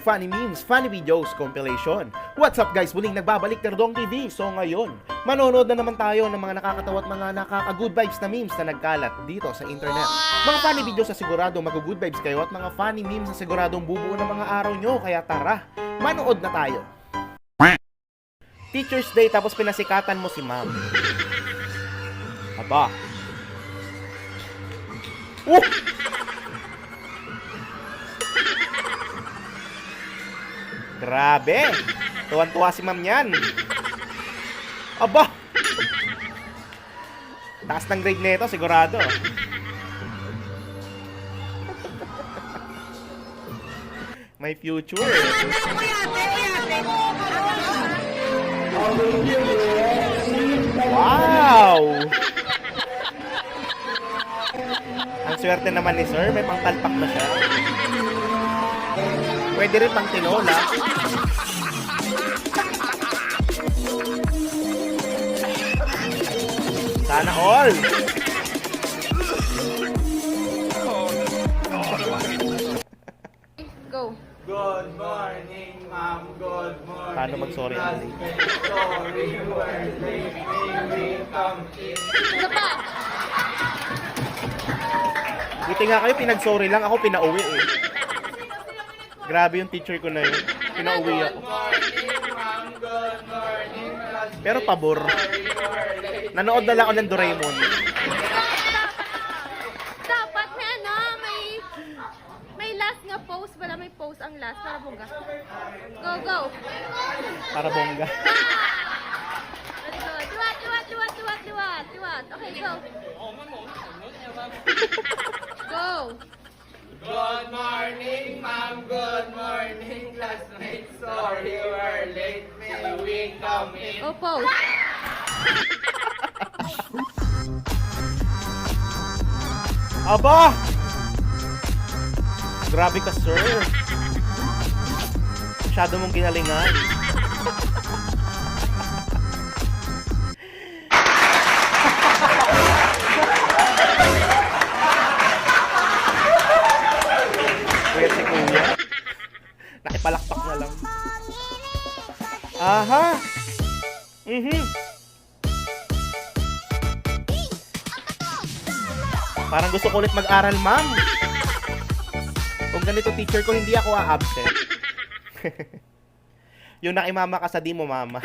Funny Memes, Funny Videos Compilation. What's up guys? Muling nagbabalik Terdong TV. So ngayon, manonood na naman tayo ng mga nakakatawa at mga nakaka-good vibes na memes na nagkalat dito sa internet. Mga funny videos na sigurado mag-good vibes kayo at mga funny memes na siguradong bubuo ng mga araw nyo. Kaya tara, manood na tayo. Teacher's Day tapos pinasikatan mo si ma'am. Aba. Oh! Grabe! Tuwan-tuwa si ma'am yan. Aba! Taas ng grade nito, sigurado. May future. Wow! Ang swerte naman ni sir, may pangtalpak na siya. Pwede rin pang tinola. Sana all! Go. Good morning, ma'am. Good morning. Paano mag-sorry? Sorry, we're late. We come in? Pa. Buti nga kayo, pinag-sorry lang. Ako pinauwi eh. Grabe yung teacher ko na yun. Pinauwi ako. Pero pabor. Nanood na lang ako ng Doraemon. Dapat may ano, may may last nga post. Wala may post ang last. Para bunga. Go, go. Para bongga. Liwat, liwat, liwat, liwat, liwat, liwat. Okay, go. Go. Good morning, ma'am. Good morning, classmates. Sorry, we're late. May we come in? Oh, post. Aba! Grabe ka, sir. Masyado mong ginalingan. Nakipalakpak na lang. Aha! Mhm. Parang gusto ko ulit mag-aral, ma'am. Kung ganito teacher ko, hindi ako a-absent. Yung nakimama ka sa di mo, mama.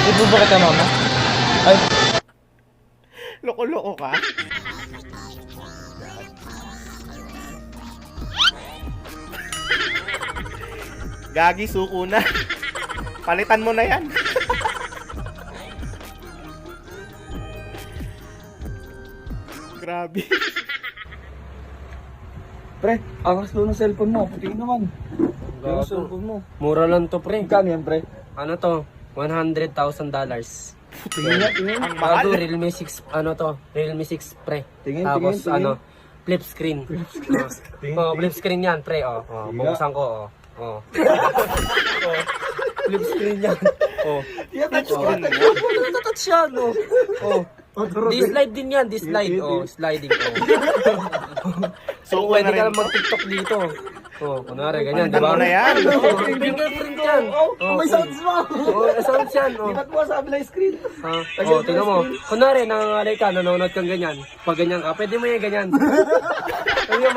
Di ba ba kita, mama? Ay, Loko-loko ka. Gagi, suko na. Palitan mo na yan. Grabe. pre, angas daw ng cellphone mo. Puti naman. Yung cellphone mo. Mura lang to, pre. Magkano yan, pre? Ano to? $100,000 dollars. Tingin nga, tingin. Ang mahal. Bago, Realme 6, ano to? Realme 6, pre. Tingin, Tapos, tingin, tingin. ano, flip screen. Tingin, oh, flip screen yan, pre. Oh, oh Sige. buksan ko, oh. Oh. oh. Flip screen yan. Oh. Yeah, touch Oh. mo. Touch yan, oh. Oh. Di-slide din yan, di-slide. Oh, sliding. Oh. So, pwede ka lang mag-tiktok dito. Oh, kunwari, ganyan, di ba? mo na yan. Oh, fingerprint yan. Oh, may sounds mo. Oh, sounds yan. Oh. Lipat mo sa abla screen. Ha? Oh, tingnan mo. Kunwari, nangangalay ka, nanonood kang ganyan. Pag ganyan ka, pwede mo yung ganyan. Mo yung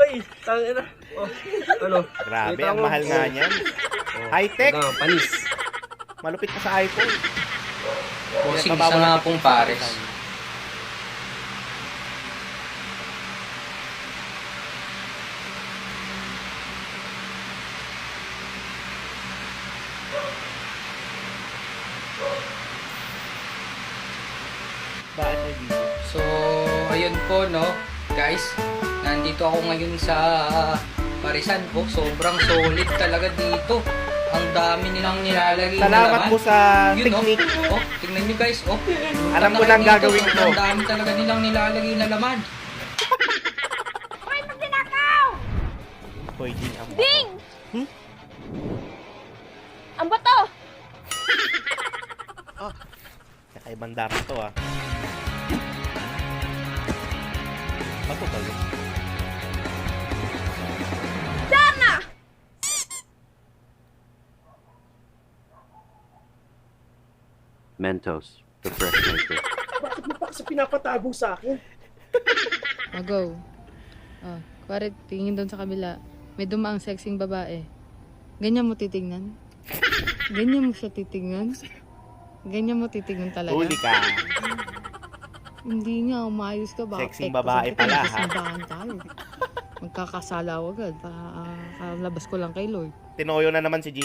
Uy, tangin na. Oh, ano? Grabe, ang mahal nga Oh. niyan. Oh. High-tech. Ano, panis. Malupit pa sa iPhone. Mababa sa nga pong pares. Ayun po, no, guys. Nandito ako ngayon sa Parisan po. Sobrang solid talaga dito. Ang dami nilang nilalagay na Salamat laman. po sa Yun, technique. Oh, oh, tingnan nyo guys. Oh, Alam ko lang gagawin ko. Ang dami talaga nilang nilalagay na laman. Hoy, magnanakaw! Hoy, Jin, ang Ding! Hmm? Ang bato! Kakaibang dara to ah. Ma to kayo. Mentos, the fresh Mentos. Bakit mo pa kasi pinapatago sa akin? Oh, go. Oh, kuwari, tingin doon sa kabila. May dumaang sexing babae. Ganyan mo titignan? Ganyan mo siya titignan? Ganyan mo titignan talaga? Huli ka. Hindi nga, umayos ka ba? Sexing babae pala, ha? Tayo. Magkakasala agad. Pa, ah, kalabas ko lang kay Lord. Tinoyo na naman si G.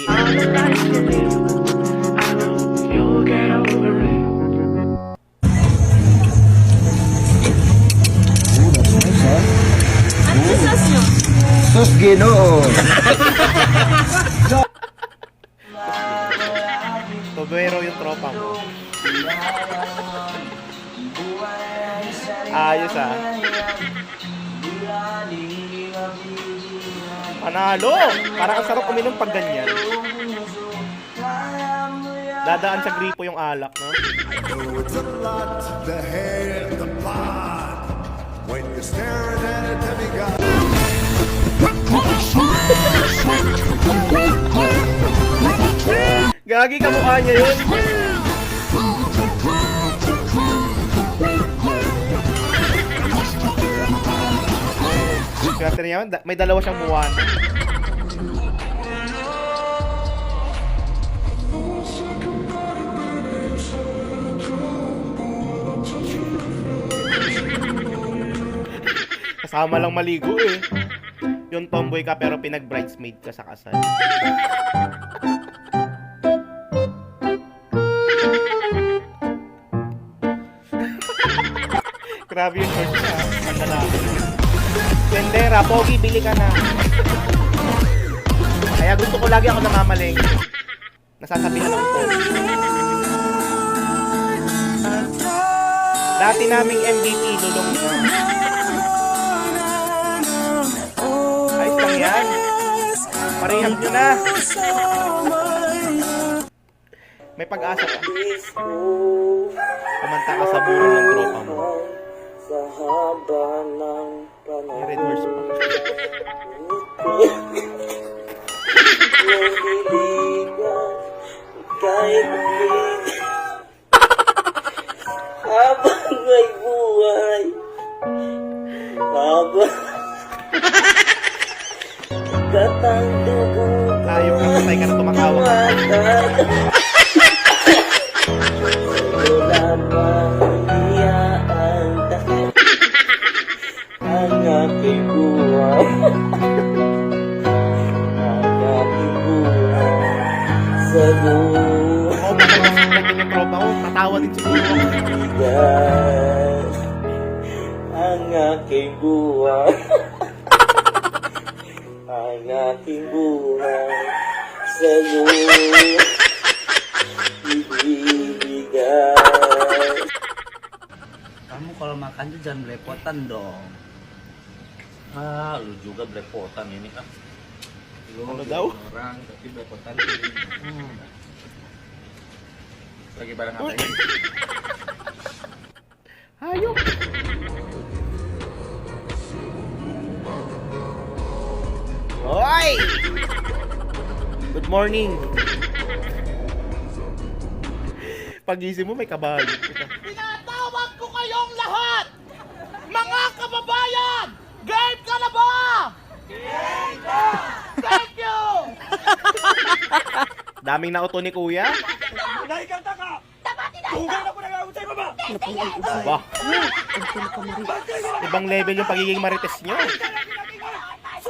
Sus, ginoo! Ayos. Panalo! Parang ang sarap uminom pag ganyan. Dadaan sa gripo yung alak, no? When you're. Gagi ka mukha niya yun. Swerte yun. Da- May dalawa siyang buwan. Kasama lang maligo eh. Yung tomboy ka pero pinag-bridesmaid ka sa kasal. Grabe yung short niya. Ang lalaki. Tendera, pogi, bili ka na. Kaya gusto ko lagi ako namamaling. Nasasabihan ako po. Dati naming MVP, lulong na. Ayos lang yan. Parehab nyo na. May pag-asa ka. Kumanta ka sa buro ng tropa mo. Katang dugo Ayaw ka patay ka na tumatawa ka. Wala pang iyaan dahil Ang aking buhay Ang aking buhay Sa buhay tropa ko. Ang aking buhay. Ang aking buhay sa ibibigay. Kamu kalau makan tuh jangan belepotan dong. Ah, lu juga belepotan ini ah. Lu daw? Orang tapi belepotan. Hmm. Lagi bareng apa ini? Hayop. Hoy! Good morning. Pagising mo may kabayo. Tinatawag ko kayong lahat! Mga kababayan! Game ka na ba? Game Thank you! Daming nauto ni kuya. Ba? Ibang level yung pagiging marites nyo.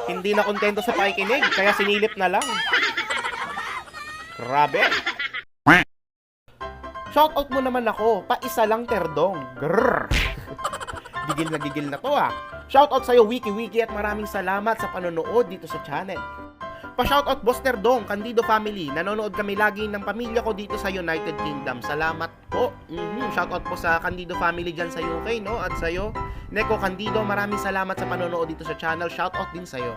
Hindi na kontento sa pakikinig, kaya sinilip na lang. Grabe. Shoutout mo naman ako, pa isa lang terdong. Grrr. gigil na gigil na to ah. Shoutout sa'yo Wiki Wiki at maraming salamat sa panonood dito sa channel. Pa-shoutout Boss Terdong, Candido Family. Nanonood kami lagi ng pamilya ko dito sa United Kingdom. Salamat po. Mhm. Shoutout po sa Candido Family dyan sa UK, no? At sa'yo, Neko Candido, maraming salamat sa panonood dito sa channel. Shoutout din sa'yo.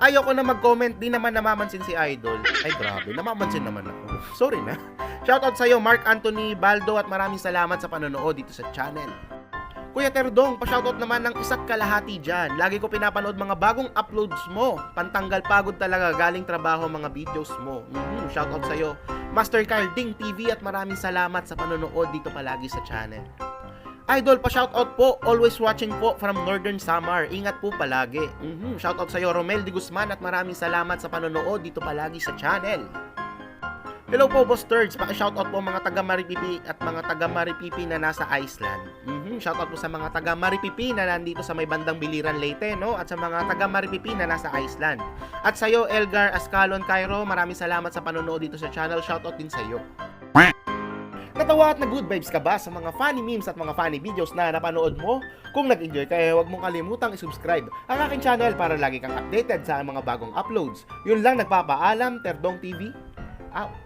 Ayoko na mag-comment, di naman namamansin si Idol. Ay grabe, namamansin naman ako. Sorry na. Shoutout sa'yo, Mark Anthony Baldo at maraming salamat sa panonood dito sa channel. Kuya Terdong, pa-shoutout naman ng isa't kalahati dyan. Lagi ko pinapanood mga bagong uploads mo. Pantanggal pagod talaga galing trabaho mga videos mo. Mhm, shoutout sa'yo. Master Carding TV at maraming salamat sa panonood dito palagi sa channel. Idol, pa-shoutout po. Always watching po from Northern Samar. Ingat po palagi. Mhm, Shoutout sa iyo, Romel Di Guzman at maraming salamat sa panonood dito palagi sa channel. Hello po, Boss Turds. Paki-shoutout po mga taga Maripipi at mga taga Maripipi na nasa Iceland. Mhm, Shoutout po sa mga taga Maripipi na nandito sa may bandang Biliran, Leyte, no? At sa mga taga Maripipi na nasa Iceland. At sa iyo, Elgar Ascalon Cairo, maraming salamat sa panonood dito sa channel. Shoutout din sa iyo. Natawa at na good vibes ka ba sa mga funny memes at mga funny videos na napanood mo? Kung nag-enjoy ka, eh, huwag mong kalimutang i-subscribe ang aking channel para lagi kang updated sa mga bagong uploads. Yun lang nagpapaalam, Terdong TV. Out.